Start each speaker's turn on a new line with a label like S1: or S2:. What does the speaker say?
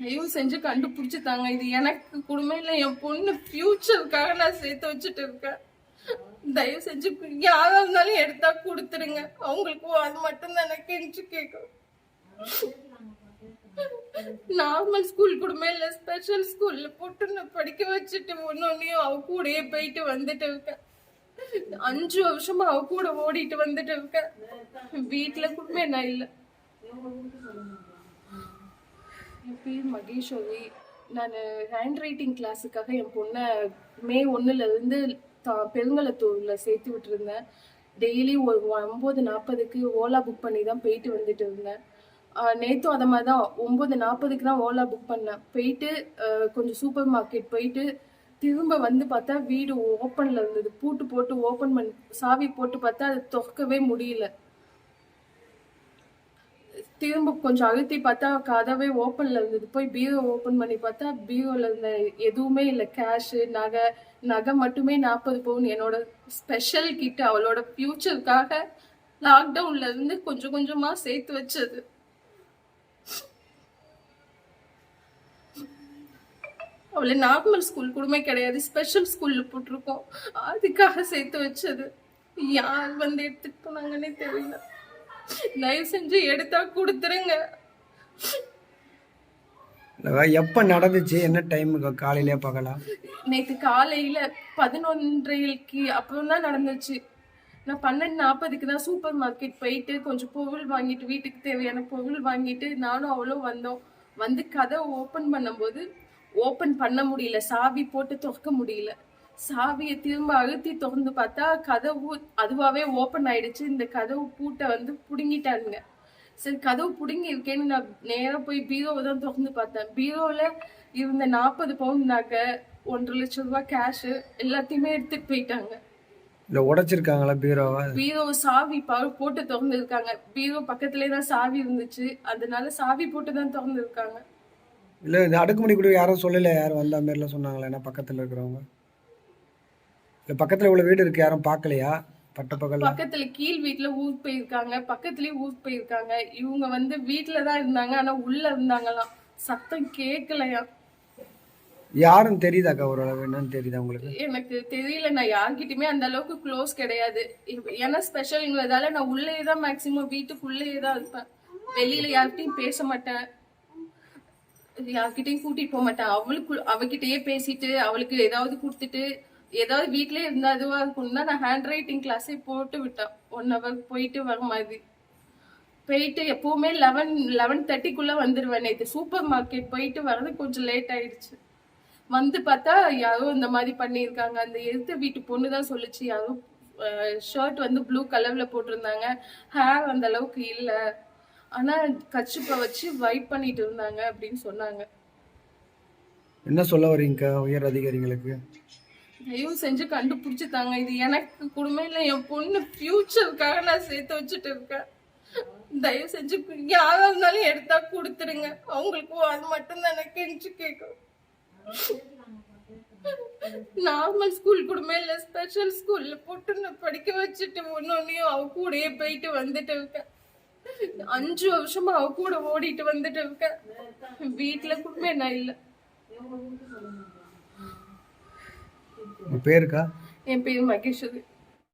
S1: தயவு செஞ்சு கண்டுபிடிச்சு தாங்க இது எனக்கு குடும்பம் இல்லை என் பொண்ணு ஃபியூச்சருக்காக நான் சேர்த்து வச்சுட்டு இருக்கேன். தயவு செஞ்சு யாராக இருந்தாலும் எடுத்தா கொடுத்துருங்க. அவங்களுக்கு அது மட்டும் தான் எனக்கு கெஞ்சு கேட்கும் நார்மல் ஸ்கூல் கூட இல்லை ஸ்பெஷல் ஸ்கூல்ல போட்டு நான் படிக்க வச்சுட்டு ஒன்னொன்னையும் அவ கூடயே போயிட்டு வந்துட்டு இருக்கேன். அஞ்சு வருஷமா அவ கூட ஓடிட்டு வந்துட்டு இருக்கேன். வீட்டுல கூட நான் இல்லை. என் பேர் மகேஸ்வரி நான் ஹேண்ட் ரைட்டிங் கிளாஸுக்காக என் பொண்ணை மே ஒன்றுல இருந்து தா- பெருங்கலத்தூரில் சேர்த்து விட்டுருந்தேன். டெய்லி ஒரு ஒம்பது நாற்பதுக்கு ஓலா புக் பண்ணி தான் போயிட்டு வந்துட்டு இருந்தேன். நேற்றும் அதை மாதிரி தான் ஒம்பது நாற்பதுக்கு தான் ஓலா புக் பண்ணேன். போயிட்டு கொஞ்சம் சூப்பர் மார்க்கெட் போயிட்டு திரும்ப வந்து பார்த்தா வீடு ஓப்பனில் இருந்தது. பூட்டு போட்டு ஓப்பன் பண்ணி சாவி போட்டு பார்த்தா அது தொக்கவே முடியல. திரும்ப கொஞ்சம் அழுத்தி பார்த்தா கதவே ஓப்பன்ல இருந்தது. போய் பீரோ ஓப்பன் பண்ணி பார்த்தா பீரோல இருந்த எதுவுமே இல்லை. கேஷு நகை நகை மட்டுமே நாற்பது பவுன் என்னோட ஸ்பெஷல் கிட்ட அவளோட ஃபியூச்சருக்காக லாக்டவுன்ல இருந்து கொஞ்சம் கொஞ்சமா சேர்த்து வச்சது. அவளை நார்மல் ஸ்கூல் கூடமே கிடையாது. ஸ்பெஷல் ஸ்கூல்ல போட்டிருக்கோம். அதுக்காக சேர்த்து வச்சது. யார் வந்து எடுத்துட்டு போனாங்கன்னே தெரியல. தயவு செஞ்சு எடுத்தா கொடுத்துருங்க.
S2: எப்போ நடந்துச்சு? என்ன டைமுக்கு? காலையிலே பகலா
S1: நேத்து காலையில பதினொன்றைக்கு அப்புறம் தான் நடந்துச்சு. நான் பன்னெண்டு நாற்பதுக்கு தான் சூப்பர் மார்க்கெட் போயிட்டு கொஞ்சம் பொருள் வாங்கிட்டு வீட்டுக்கு தேவையான பொருள் வாங்கிட்டு நானும் அவளும் வந்தோம். வந்து கதை ஓப்பன் பண்ணும்போது ஓப்பன் பண்ண முடியல. சாவி போட்டு திறக்க முடியல. சாவியை திரும்ப அழுத்தி திறந்து பார்த்தா கதவு அதுவாவே ஓப்பன் ஆயிடுச்சு. இந்த கதவு பூட்டை வந்து புடுங்கிட்டானுங்க. சரி கதவு புடுங்கி இருக்கேன்னு நான் நேரா போய் பீரோவை தான் திறந்து பார்த்தேன். பீரோல இருந்த நாற்பது பவுண்ட் நகை ஒன்றரை லட்சம் ரூபாய் கேஷ் எல்லாத்தையுமே எடுத்துட்டு போயிட்டாங்க.
S2: இல்லை உடைச்சிருக்காங்களா பீரோவா?
S1: பீரோ சாவி ப- போட்டு திறந்து இருக்காங்க. பீரோ பக்கத்துலயே தான் சாவி இருந்துச்சு. அதனால சாவி போட்டு தான் திறந்து இருக்காங்க.
S2: இல்லை இந்த அடுக்குமணி கூட யாரும் சொல்லலை யாரும் வந்த மாதிரிலாம் சொன்னாங்களா? என்ன பக்கத்தில் இருக்கிறவங்க? இல்லை பக்கத்தில் உள்ள வீடு இருக்கு யாரும் பார்க்கலையா? பட்ட பகல்.
S1: பக்கத்துல கீழ் வீட்ல ஊர் போயிருக்காங்க பக்கத்துலயே ஊர் போயிருக்காங்க. இவங்க வந்து வீட்டுல தான் இருந்தாங்க ஆனா உள்ள இருந்தாங்களாம். சத்தம் கேட்கலையா
S2: யாரும் தெரியுதாக்கா ஓரளவு என்னன்னு தெரியுதா உங்களுக்கு?
S1: எனக்கு தெரியல நான் யார்கிட்டயுமே அந்த அளவுக்கு க்ளோஸ் கிடையாது. ஏன்னா ஸ்பெஷல்ங்கிறதால நான் உள்ளே தான் மேக்சிமம் வீட்டுக்குள்ளேயே தான் இருப்பேன். வெளியில யார்கிட்டயும் பேச மாட்டேன். யார்கிட்டயும் கூட்டிட்டு போக மாட்டேன். அவளுக்கு அவகிட்டயே பேசிட்டு அவளுக்கு ஏதாவது கொடுத்துட்டு ஏதாவது வீட்லயே இருந்தா அதுவா இருக்கும்னா நான் ஹேண்ட் ரைட்டிங் கிளாஸே போட்டு விட்டேன். ஒன் ஹவர் போயிட்டு வர மாதிரி. போயிட்டு எப்பவுமே லெவன் லெவன் தேர்ட்டிக்குள்ள வந்துருவேன் நேற்று சூப்பர் மார்க்கெட் போயிட்டு வர்றது கொஞ்சம் லேட் ஆயிடுச்சு. வந்து பார்த்தா யாரோ இந்த மாதிரி பண்ணியிருக்காங்க. அந்த எதிர்த்த வீட்டு பொண்ணு தான் சொல்லுச்சு யாரோ ஷர்ட் வந்து ப்ளூ கலர்ல போட்டிருந்தாங்க. ஹேர் அந்த அளவுக்கு இல்ல. ஆனா கச்சிப்பை வச்சு வைப் பண்ணிட்டு இருந்தாங்க அப்படின்னு சொன்னாங்க.
S2: என்ன சொல்ல வரீங்கக்கா உயர் அதிகாரிகளுக்கு?
S1: தயவு செஞ்சு கண்டுபிடிச்சு தாங்க இது எனக்கு குடும்பம் இல்லை. என் பொண்ணு ஃபியூச்சருக்காக நான் சேர்த்து வச்சுட்டு இருக்கேன். தயவு செஞ்சு யாராக இருந்தாலும் எடுத்தா கொடுத்துருங்க அவங்களுக்கும் அது மட்டும்தான் எனக்கு கெஞ்சு கேட்கும். நார்மல் ஸ்கூல் கூடமே இல்ல. ஸ்பெஷல் ஸ்கூல்ல போட்டு நான் படிக்க வச்சுட்டு ஒன்னொன்னையும் அவ கூடயே போயிட்டு வந்துட்டு இருக்கேன். அஞ்சு வருஷமா அவ கூட ஓடிட்டு வந்துட்டு இருக்கேன். வீட்டுல கூடமே நான் இல்ல.
S2: உங்கள் பேருக்கா
S1: என் பேர் மகேஸ்வரி.